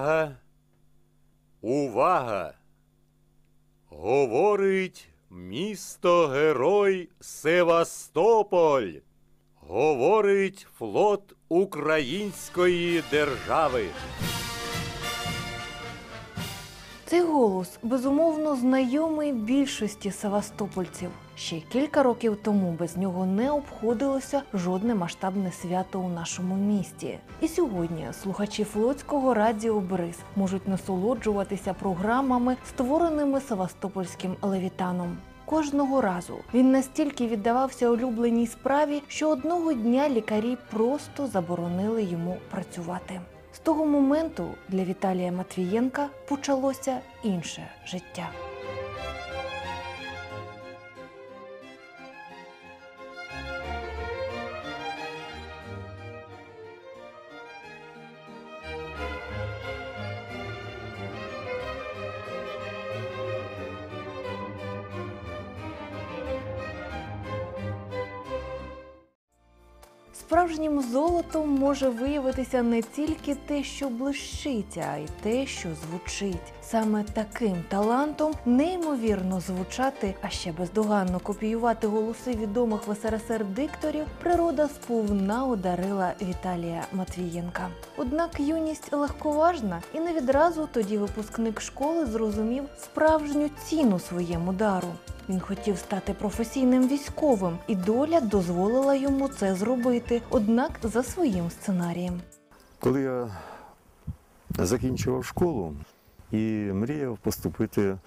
Увага! Увага! Говорить місто Герой Севастополь. Говорить флот Української держави. Цей голос безумовно знайомий більшості севастопольців. Ще кілька років тому без нього не обходилося жодне масштабне свято у нашому місті. І сьогодні слухачі флотського радіо Бриз можуть насолоджуватися програмами, створеними севастопольським левітаном. Кожного разу він настільки віддавався улюбленій справі, що одного дня лікарі просто заборонили йому працювати. З того моменту для Віталія Матвієнка почалося інше життя. Золотом може виявитися не тільки те, що блищить, а й те, що звучить. Саме таким талантом неймовірно звучати, а ще бездоганно копіювати голоси відомих в СРСР дикторів, природа сповна одарила Віталія Матвієнка. Однак юність легковажна, і не відразу тоді випускник школи зрозумів справжню ціну своєму дару. Він хотів стати професійним військовим, і доля дозволила йому це зробити, однак за своїм сценарієм. Коли я закінчував школу і мріяв поступити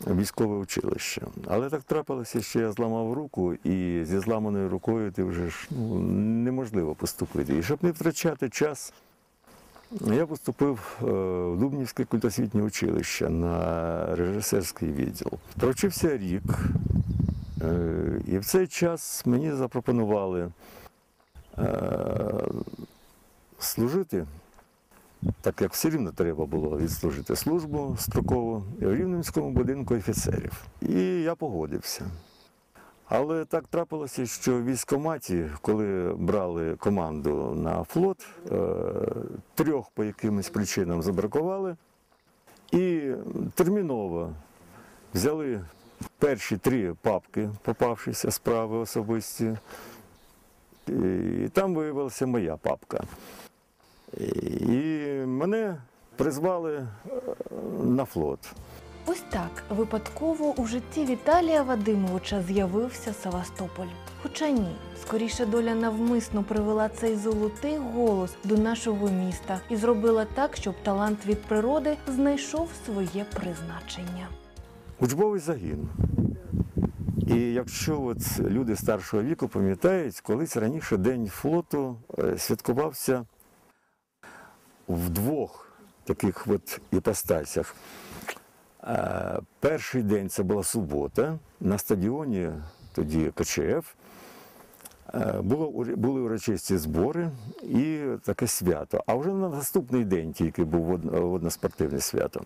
в військове училище. Але так трапилося, що я зламав руку, і зі зламаною рукою ти вже ж ну, неможливо поступити. І щоб не втрачати час, я поступив е, в Дубнівське культосвітнє училище на режисерський відділ. Провчився рік, е, і в цей час мені запропонували е, служити, так як все рівно треба було відслужити службу строкову в Рівненському будинку офіцерів. І я погодився. Але так трапилося, що в військкоматі, коли брали команду на флот, е, трьох по якимось причинам забракували, і терміново взяли перші три папки, попавшися справи особисті. І там виявилася моя папка. І мене призвали е, на флот. Ось так випадково у житті Віталія Вадимовича з'явився Севастополь. Хоча ні, скоріше доля навмисно привела цей золотий голос до нашого міста і зробила так, щоб талант від природи знайшов своє призначення. Учбовий загін. І якщо от люди старшого віку пам'ятають, колись раніше День флоту е, святкувався в двох таких от іпостасях. Перший день це була субота на стадіоні, тоді КЧФ. Було, були урочисті збори і таке свято. А вже на наступний день тільки був водноспортивне свято.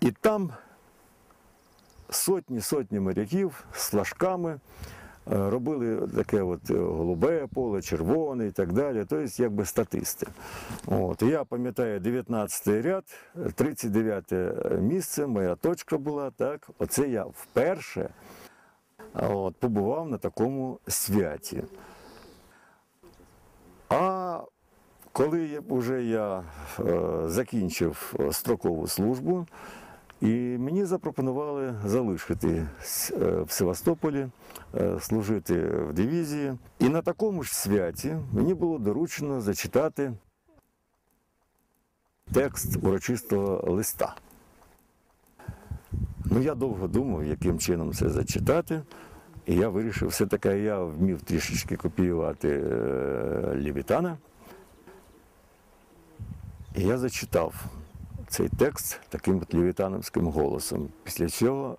І там сотні сотні моряків з флажками робили таке от е, голубе поле, червоне і так далі. Тобто, якби статисти. От. Я пам'ятаю 19 ряд, 39 місце, моя точка була. Так. Оце я вперше от, побував на такому святі. А коли вже я е, закінчив е, строкову службу, і мені запропонували залишити е, в Севастополі, е, служити в дивізії. І на такому ж святі мені було доручено зачитати текст урочистого листа. Ну, я довго думав, яким чином це зачитати. І я вирішив, все-таки я вмів трішечки копіювати е, Лівітана. І я зачитав цей текст таким от лівітановським голосом. Після цього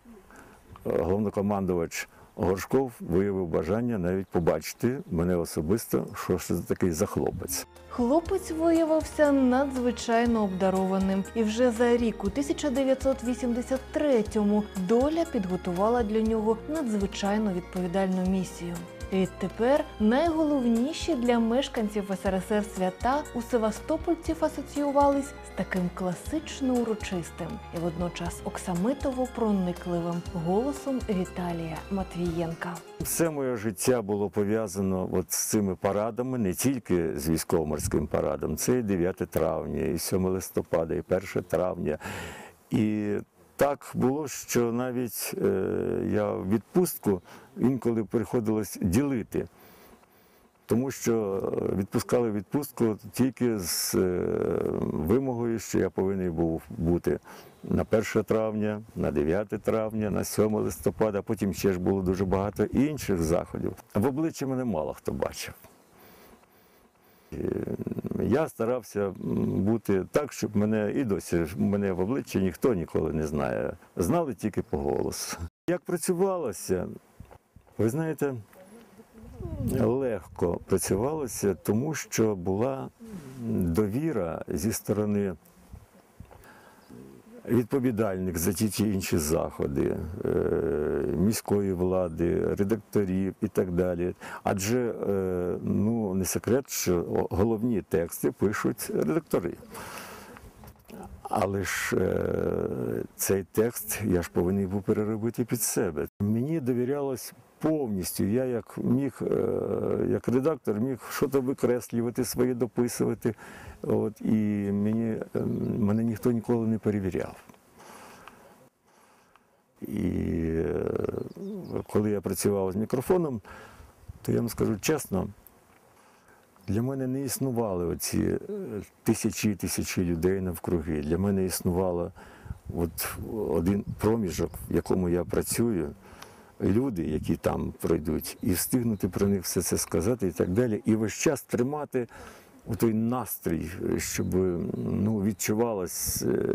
е, головнокомандувач Горшков виявив бажання навіть побачити мене особисто, що ж це такий за хлопець. Хлопець виявився надзвичайно обдарованим, і вже за рік, у 1983-му, доля підготувала для нього надзвичайно відповідальну місію. Відтепер найголовніші для мешканців СРСР свята у Севастопольців асоціювались з таким класично урочистим і водночас оксамитово проникливим голосом Віталія Матвієнка. Все моє життя було пов'язано от з цими парадами, не тільки з військово-морським парадом. Це і 9 травня, і 7 листопада, і 1 травня. І так було, що навіть е, я в відпустку інколи приходилось ділити. Тому що е, відпускали відпустку тільки з е, вимогою, що я повинен був бути на 1 травня, на 9 травня, на 7 листопада, потім ще ж було дуже багато інших заходів. В обличчя мене мало хто бачив. Я старався бути так, щоб мене і досі мене в обличчі ніхто ніколи не знає. Знали тільки по голосу. Як працювалося, ви знаєте, легко працювалося, тому що була довіра зі сторони відповідальних за ті чи інші заходи е, міської влади, редакторів і так далі. Адже е, ну, не секрет, що головні тексти пишуть редактори. Але ж е, цей текст я ж повинен був переробити під себе. Мені довірялось повністю. Я як міг, е, як редактор, міг щось викреслювати, своє дописувати. От, і мені, е, мене ніхто ніколи не перевіряв. І е, коли я працював з мікрофоном, то я вам скажу чесно, для мене не існували оці е, тисячі і тисячі людей навкруги. Для мене існувало от один проміжок, в якому я працюю, люди, які там пройдуть, і встигнути про них все це сказати і так далі. І весь час тримати у той настрій, щоб ну, відчувалось е,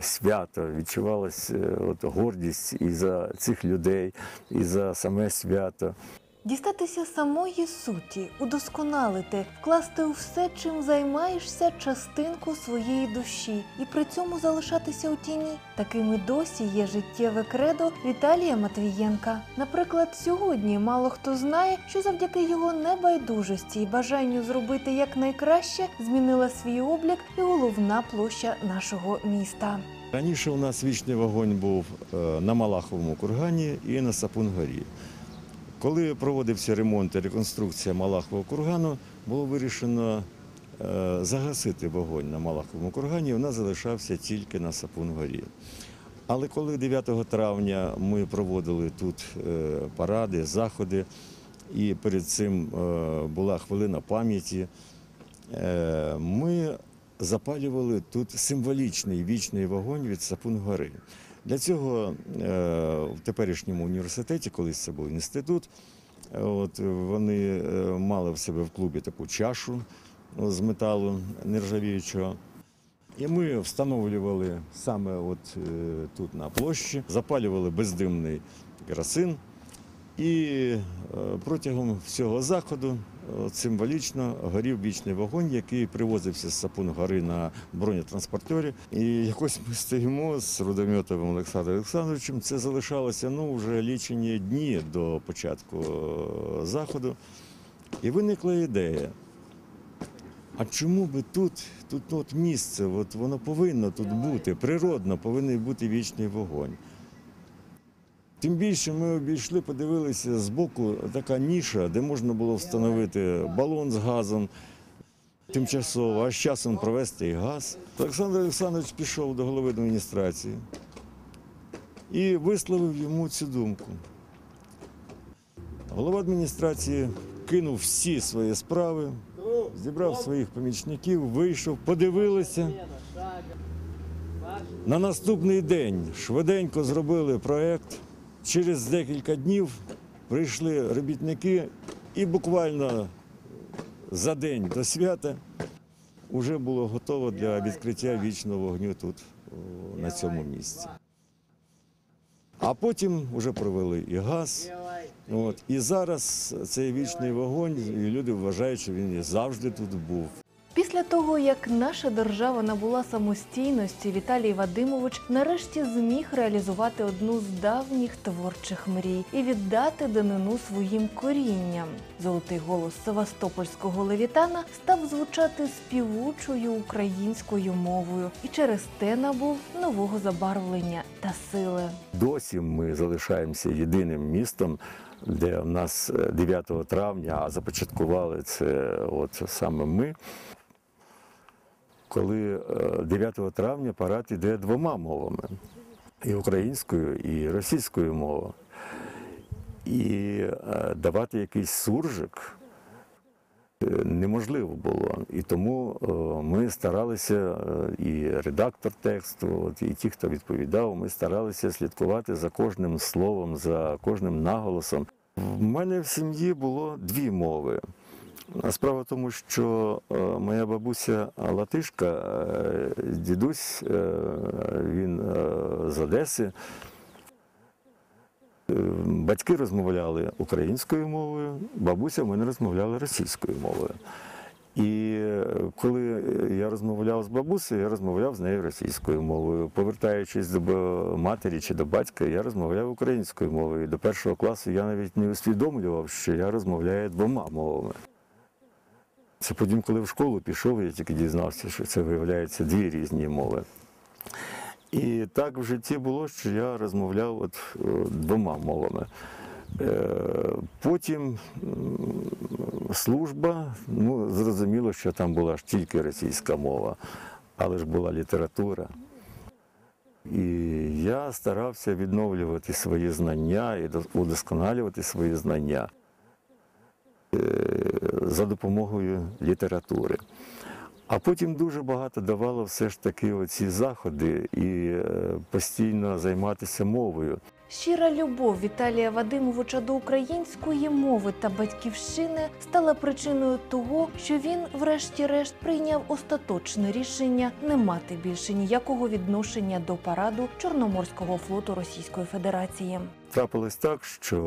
свято, відчувалась е, от, гордість і за цих людей, і за саме свято. Дістатися самої суті, удосконалити, вкласти у все, чим займаєшся, частинку своєї душі, і при цьому залишатися у тіні. Такими досі є життєве кредо Віталія Матвієнка. Наприклад, сьогодні мало хто знає, що завдяки його небайдужості і бажанню зробити якнайкраще змінила свій облік і головна площа нашого міста. Раніше у нас вічний вогонь був е, на Малаховому кургані і на Сапунгорі. Коли проводився ремонт і реконструкція Малахового кургану, було вирішено е, загасити вогонь на Малаховому кургані, і вона залишався тільки на Сапунгорі. Але коли 9 травня ми проводили тут е, паради, заходи, і перед цим е, була хвилина пам'яті, ми запалювали тут символічний вічний вогонь від Сапун-гори. Для цього е, в теперішньому університеті, колись це був інститут, е, от, вони е, мали в себе в клубі таку чашу з металу нержавіючого. І ми встановлювали саме от тут на площі, запалювали бездимний керосин. І протягом всього заходу символічно горів вічний вогонь, який привозився з Сапун гори на бронетранспортері. І якось ми стоїмо з Рудометовим Олександром Олександровичем. Це залишалося ну, вже лічені дні до початку е, заходу. І виникла ідея. А чому би тут, тут ну, от місце, от воно повинно тут бути, природно повинен бути вічний вогонь. Тим більше ми обійшли, подивилися збоку така ніша, де можна було встановити балон з газом тимчасово, а з часом провести і газ. Олександр Олександрович пішов до голови адміністрації і висловив йому цю думку. Голова адміністрації кинув всі свої справи, зібрав своїх помічників, вийшов, подивилися. На наступний день швиденько зробили проект. Через декілька днів прийшли робітники, і буквально за день до свята вже було готово для відкриття вічного вогню тут, на цьому місці. А потім вже провели і газ. От, і зараз цей вічний вогонь, і люди вважають, що він завжди тут був. Після того, як наша держава набула самостійності, Віталій Вадимович нарешті зміг реалізувати одну з давніх творчих мрій і віддати данину своїм корінням. Золотий голос Севастопольського левітана став звучати співучою українською мовою і через те набув нового забарвлення та сили. Досі ми залишаємося єдиним містом, де в нас е, 9 травня, а започаткували це от саме ми. Коли е, 9 травня парад іде двома мовами: і українською, і російською мовою. І е, давати якийсь суржик е, неможливо було. І тому е, ми старалися, е, і редактор тексту, і ті, хто відповідав, ми старалися слідкувати за кожним словом, за кожним наголосом. В мене в сім'ї було дві мови. Справа в тому, що е, моя бабуся латишка, е, дідусь, е, він е, з Одеси. Е, Батьки розмовляли українською мовою, бабуся в мене розмовляла російською мовою. І е, коли я розмовляв з бабусею, я розмовляв з нею російською мовою. Повертаючись до матері чи до батька, я розмовляв українською мовою. До першого класу я навіть не усвідомлював, що я розмовляю двома мовами. Це потім, коли в школу пішов, я тільки дізнався, що це виявляється дві різні мови. І так в житті було, що я розмовляв от е, двома мовами. Е, Потім служба, ну зрозуміло, що там була ж тільки російська мова, але ж була література. І я старався відновлювати свої знання і удосконалювати свої знання е, за допомогою літератури. А потім дуже багато давало все ж таки оці заходи і е, постійно займатися мовою. Щира любов Віталія Вадимовича до української мови та батьківщини стала причиною того, що він, врешті-решт, прийняв остаточне рішення не мати більше ніякого відношення до параду Чорноморського флоту Російської Федерації. Трапилось так, що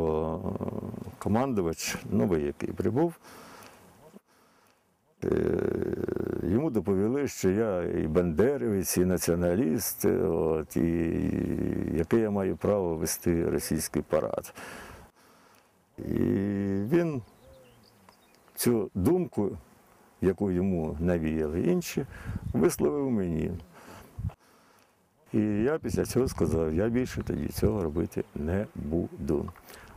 е, командувач, новий який прибув, йому доповіли, що я і бандерівець, і націоналіст, е, от, і яке я маю право вести російський парад. І він цю думку, яку йому навіяли інші, висловив мені. І я після цього сказав, я більше тоді цього робити не буду.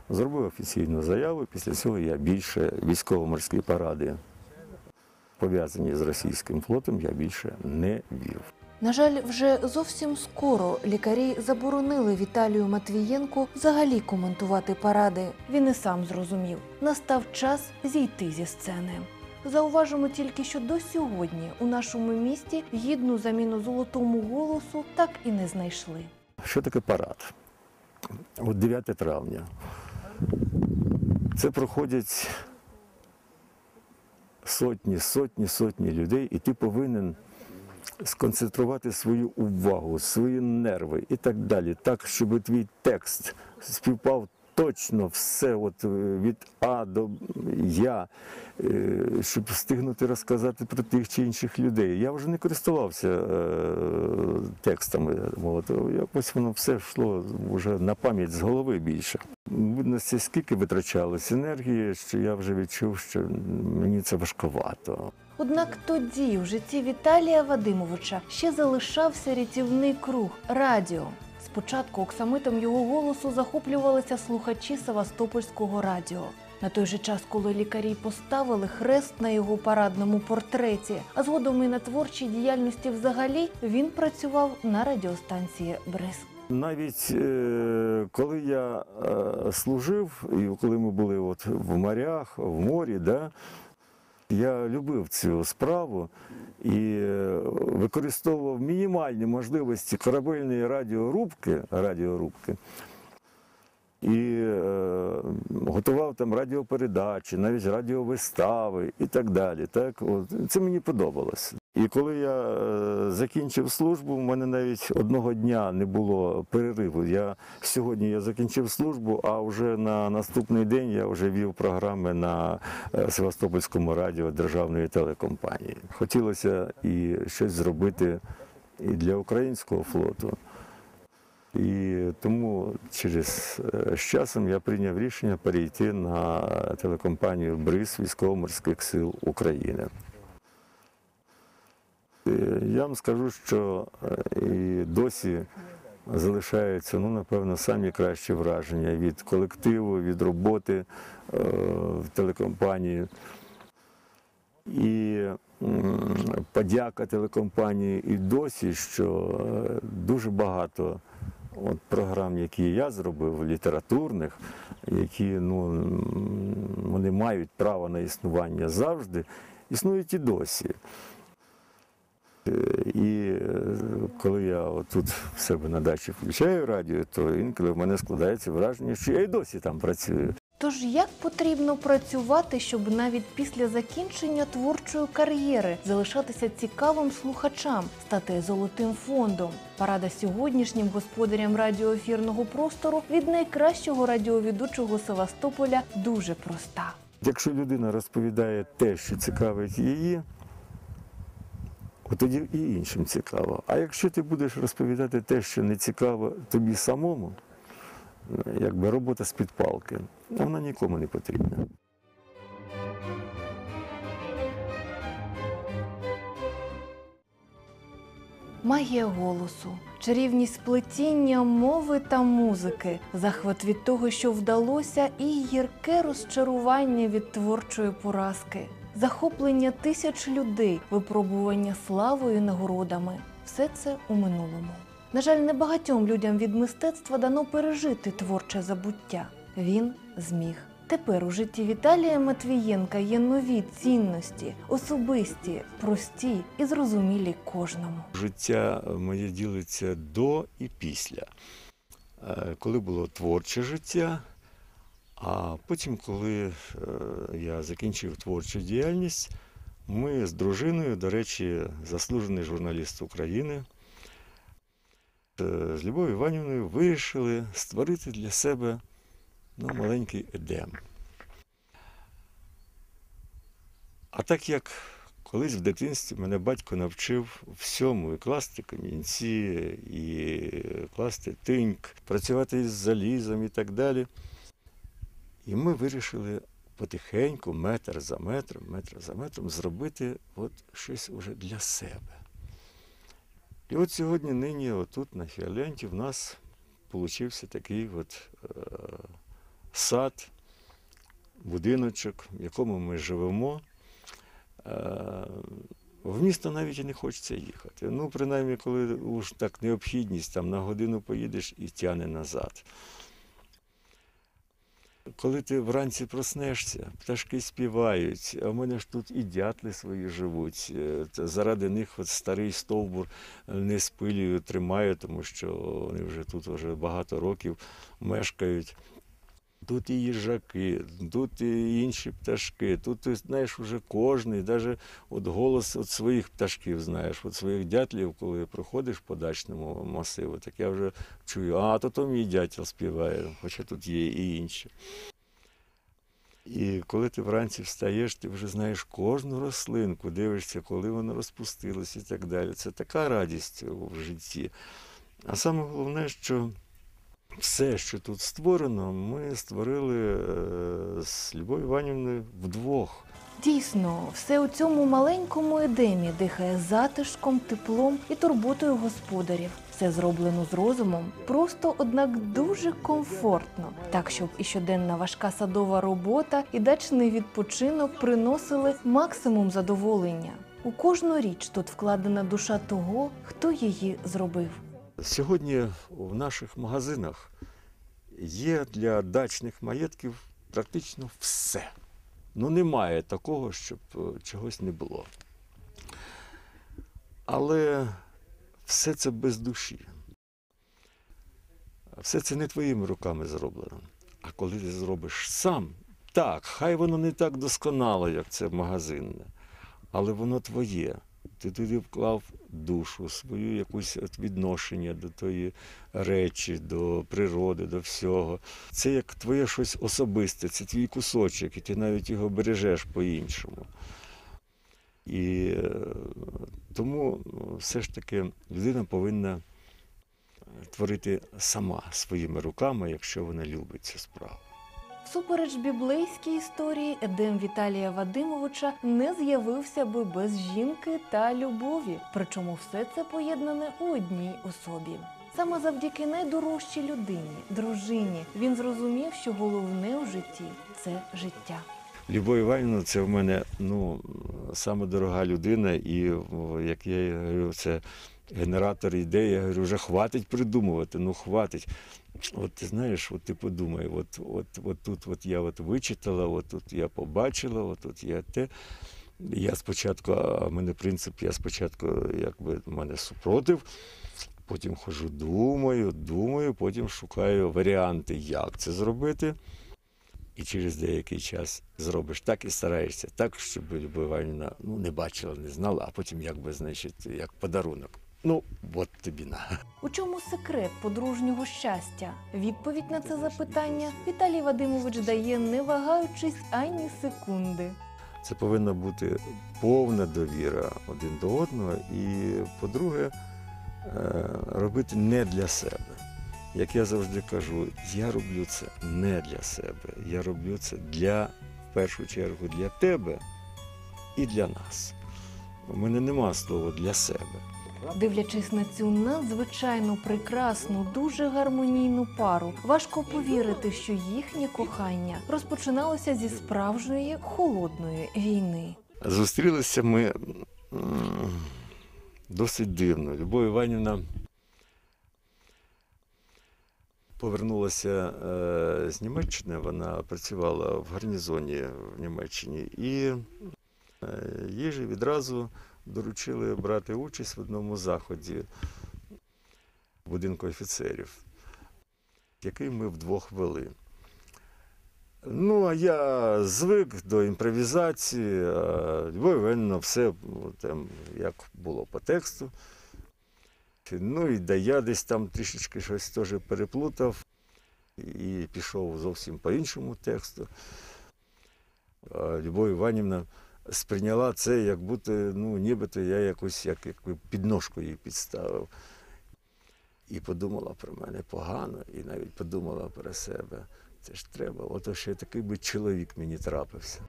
Зробив офіційну заяву, після цього я більше військово-морські паради, пов'язані з російським флотом, я більше не вів. На жаль, вже зовсім скоро лікарі заборонили Віталію Матвієнку взагалі коментувати паради. Він і сам зрозумів, настав час зійти зі сцени. Зауважимо тільки, що до сьогодні у нашому місті гідну заміну золотому голосу так і не знайшли. Що таке парад? От 9 травня. Це проходять сотні, сотні, сотні людей, і ти повинен сконцентрувати свою увагу, свої нерви і так далі, так, щоб твій текст співпав точно все от е, від А до Я, е, щоб встигнути розказати про тих чи інших людей. Я вже не користувався е, текстами. От, якось воно все йшло вже на пам'ять з голови більше. Видно, скільки витрачалось енергії, що я вже відчув, що мені це важковато. Однак тоді в житті Віталія Вадимовича ще залишався рятівний круг радіо. Спочатку оксамитом його голосу захоплювалися слухачі Севастопольського радіо. На той же час, коли лікарі поставили хрест на його парадному портреті, а згодом і на творчій діяльності взагалі він працював на радіостанції Бризк. Навіть е, коли я е, служив, і коли ми були от в морях, в морі, да, я любив цю справу і е, використовував мінімальні можливості корабельної радіорубки, радіорубки і е, готував там радіопередачі, навіть радіовистави і так далі. Так? От, це мені подобалось. І коли я е, закінчив службу, в мене навіть одного дня не було перериву. Я сьогодні я закінчив службу, а вже на наступний день я вже вів програми на е, Севастопольському радіо державної телекомпанії. Хотілося і щось зробити і для українського флоту. І тому через е, з часом я прийняв рішення перейти на телекомпанію БРИЗ Військово-морських сил України. Е, Я вам скажу, що е, і досі залишаються, ну, напевно, самі кращі враження від колективу, від роботи е, в телекомпанії. І подяка телекомпанії і досі, що дуже багато от програм, які я зробив, літературних, які ну, вони мають право на існування завжди, існують і досі. Е, І е, коли я тут в себе на дачі включаю радіо, то інколи в мене складається враження, що я і досі там працюю. Тож як потрібно працювати, щоб навіть після закінчення творчої кар'єри залишатися цікавим слухачам, стати золотим фондом? Парада сьогоднішнім господарям радіоефірного простору від найкращого радіоведучого Севастополя дуже проста. Якщо людина розповідає те, що цікавить її, от тоді і іншим цікаво. А якщо ти будеш розповідати те, що не цікаво тобі самому, якби робота з під палки, вона нікому не потрібна. Магія голосу, чарівність сплетіння мови та музики, захват від того, що вдалося, і гірке розчарування від творчої поразки, захоплення тисяч людей, випробування славою і нагородами все це у минулому. На жаль, небагатьом людям від мистецтва дано пережити творче забуття. Він зміг. Тепер у житті Віталія Матвієнка є нові цінності, особисті, прості і зрозумілі кожному. Життя моє ділиться до і після. Е, Коли було творче життя, а потім, коли е, я закінчив творчу діяльність, ми з дружиною, до речі, заслужений журналіст України, е, з Любов'ю Іванівною вирішили створити для себе ну, маленький едем. А так як колись в дитинстві мене батько навчив всьому і класти камінці, і класти тиньк, працювати із залізом і так далі. І ми вирішили потихеньку, метр за метром, метр за метром, зробити от щось уже для себе. І от сьогодні, нині, отут на Фіоленті, в нас получився такий от е, сад, будиночок, в якому ми живемо. Е, В місто навіть і не хочеться їхати. Ну, принаймні, коли уж так необхідність, там на годину поїдеш і тяне назад. Коли ти вранці проснешся, пташки співають, а в мене ж тут і дятли свої живуть. Е, Заради них от старий стовбур не спилюю, тримаю, тому що вони вже тут вже багато років мешкають. Тут і їжаки, тут і інші пташки. Тут ти знаєш уже кожний, навіть от голос от своїх пташків знаєш, от своїх дятлів, коли проходиш по дачному масиву, так я вже чую, а то то мій дятел співає, хоча тут є і інші. І коли ти вранці встаєш, ти вже знаєш кожну рослинку, дивишся, коли вона розпустилася і так далі. Це така радість в житті. А саме головне, що все, що тут створено, ми створили е, з Любов'ю Іванівною вдвох. Дійсно, все у цьому маленькому едемі дихає затишком, теплом і турботою господарів. Все зроблено з розумом, просто однак дуже комфортно, так щоб і щоденна важка садова робота, і дачний відпочинок приносили максимум задоволення. У кожну річ тут вкладена душа того, хто її зробив. Сьогодні в наших магазинах є для дачних маєтків практично все. Ну, немає такого, щоб е, чогось не було. Але все це без душі. Все це не твоїми руками зроблено. А коли ти зробиш сам, так, хай воно не так досконало, як це магазинне, але воно твоє. Ти туди вклав душу, свою якусь відношення до тої речі, до природи, до всього. Це як твоє щось особисте, це твій кусочок, і ти навіть його бережеш по-іншому. І е, тому ну, все ж таки людина повинна е, творити сама своїми руками, якщо вона любить цю справу. Всупереч біблейській історії, Едем Віталія Вадимовича не з'явився би без жінки та любові. Причому все це поєднане у одній особі. Саме завдяки найдорожчій людині, дружині, він зрозумів, що головне у житті це життя. Любов Іванівна це в мене ну, саме дорога людина, і як я говорю, це генератор ідей. Я говорю, вже хватить придумувати, ну хватить. От ти знаєш, от ти подумай, от, от, от тут от я от вичитала, от тут я побачила, от тут я те. Я спочатку, а в мене принцип, я спочатку, якби в мене супротив, потім хожу, думаю, думаю, потім шукаю варіанти, як це зробити. І через деякий час зробиш так і стараєшся, так, щоб Любов ну, не бачила, не знала, а потім якби, значить, як подарунок. Ну, от тобі на. У чому секрет подружнього щастя? Відповідь на це запитання Віталій Вадимович дає, не вагаючись ані секунди. Це повинна бути повна довіра один до одного. І, по-друге, е, робити не для себе. Як я завжди кажу, я роблю це не для себе. Я роблю це для, в першу чергу, для тебе і для нас. У мене нема слова для себе. Дивлячись на цю надзвичайно прекрасну, дуже гармонійну пару, важко повірити, що їхнє кохання розпочиналося зі справжньої холодної війни. Зустрілися ми досить дивно. Любов Іванівна повернулася е, з Німеччини, вона працювала в гарнізоні в Німеччині, і е, їй же відразу доручили брати участь в одному заході будинку офіцерів, який ми вдвох вели. Ну, а я звик до імпровізації, Іванівна все там, як було по тексту. Ну і да я десь там трішечки щось теж переплутав і пішов зовсім по іншому тексту. Любов Іванівна сприйняла це, як будто, ну, нібито я якось як, якби підножку їй підставив. І подумала про мене погано, і навіть подумала про себе. Це ж треба, ото ще такий би чоловік мені трапився.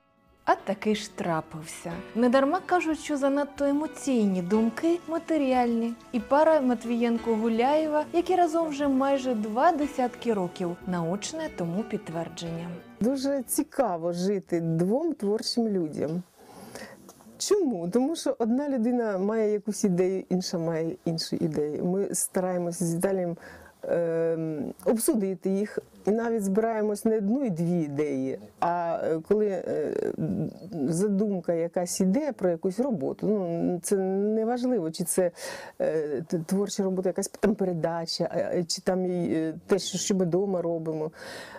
А таки ж трапився. Недарма кажуть, що занадто емоційні думки матеріальні. І пара Матвієнко-Гуляєва, які разом вже майже два десятки років, наочне тому підтвердження. Дуже цікаво жити двом творчим людям. Чому? Тому що одна людина має якусь ідею, інша має іншу ідею. Ми стараємося з Віталієм е, обсудити їх і навіть збираємось не одну і дві ідеї. А е, коли е, задумка якась іде про якусь роботу, ну це не важливо, чи це е, творча робота, якась там передача, чи там те, що ми вдома робимо.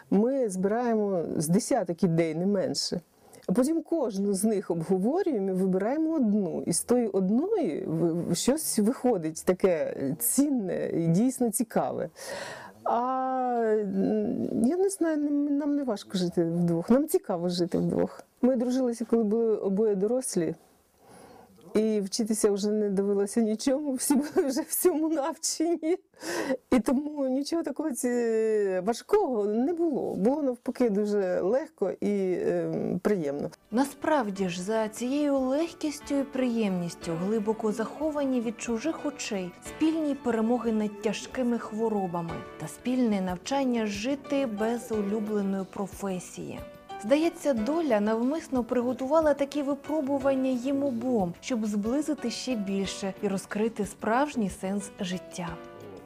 Ми збираємо з десяток ідей, не менше. А потім кожну з них обговорюємо і вибираємо одну. І з тої одної щось виходить таке цінне і дійсно цікаве. А я не знаю, нам не важко жити вдвох. Нам цікаво жити вдвох. Ми дружилися, коли були обоє дорослі. І вчитися вже не довелося нічому, всі були вже всьому навчені. І тому нічого такого важкого не було. Було навпаки дуже легко і ем, приємно. Насправді ж, за цією легкістю і приємністю, глибоко заховані від чужих очей, спільні перемоги над тяжкими хворобами та спільне навчання жити без улюбленої професії. Здається, доля навмисно приготувала такі випробування їм обом, щоб зблизити ще більше і розкрити справжній сенс життя.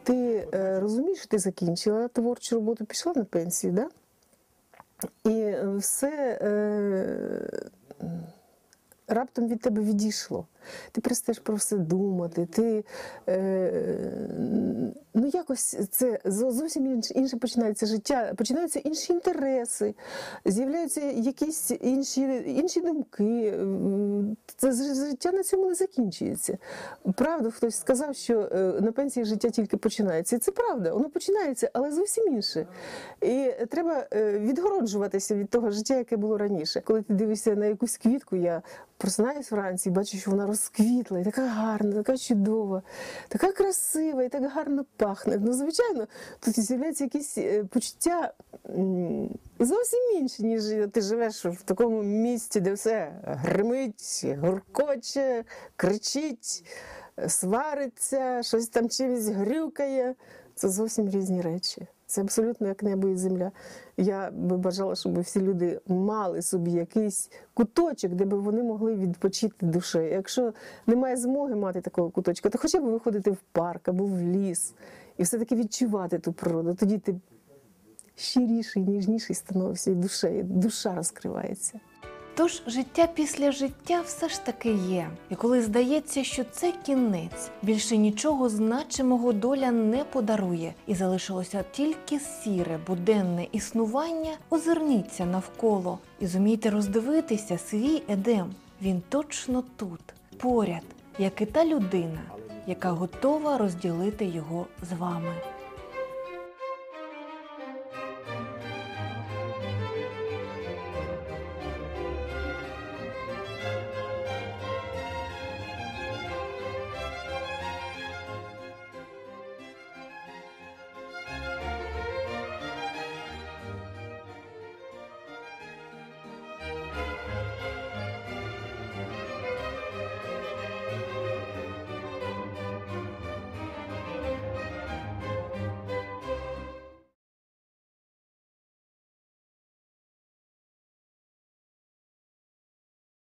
Ти е, розумієш, ти закінчила творчу роботу, пішла на пенсію, да? і все е, раптом від тебе відійшло. Ти перестаєш про все думати, ти е, ну якось це зовсім інше, починається життя, починаються інші інтереси, з'являються якісь інші, інші думки. Це життя на цьому не закінчується. Правда, хтось сказав, що е, на пенсії життя тільки починається. І це правда, воно починається, але зовсім інше. І треба е, відгороджуватися від того життя, яке було раніше. Коли ти дивишся на якусь квітку, я просинаюсь вранці і бачу, що вона розквітла, і така гарна, така чудова, така красива і так гарно пахне. Ну, звичайно, тут з'являються якісь е, почуття зовсім інші, ніж ти живеш в такому місті, де все гримить, гуркоче, кричить, свариться, щось там чимось грюкає. Це зовсім різні речі. Це абсолютно як небо і земля. Я би бажала, щоб всі люди мали собі якийсь куточок, де би вони могли відпочити душею. Якщо немає змоги мати такого куточка, то хоча б виходити в парк або в ліс і все-таки відчувати ту природу. Тоді ти щиріший, ніжніший становишся, і душею, душа розкривається. Тож життя після життя все ж таки є. І коли здається, що це кінець, більше нічого значимого доля не подарує, і залишилося тільки сіре буденне існування, озирніться навколо і зумійте роздивитися свій едем. Він точно тут, поряд, як і та людина, яка готова розділити його з вами.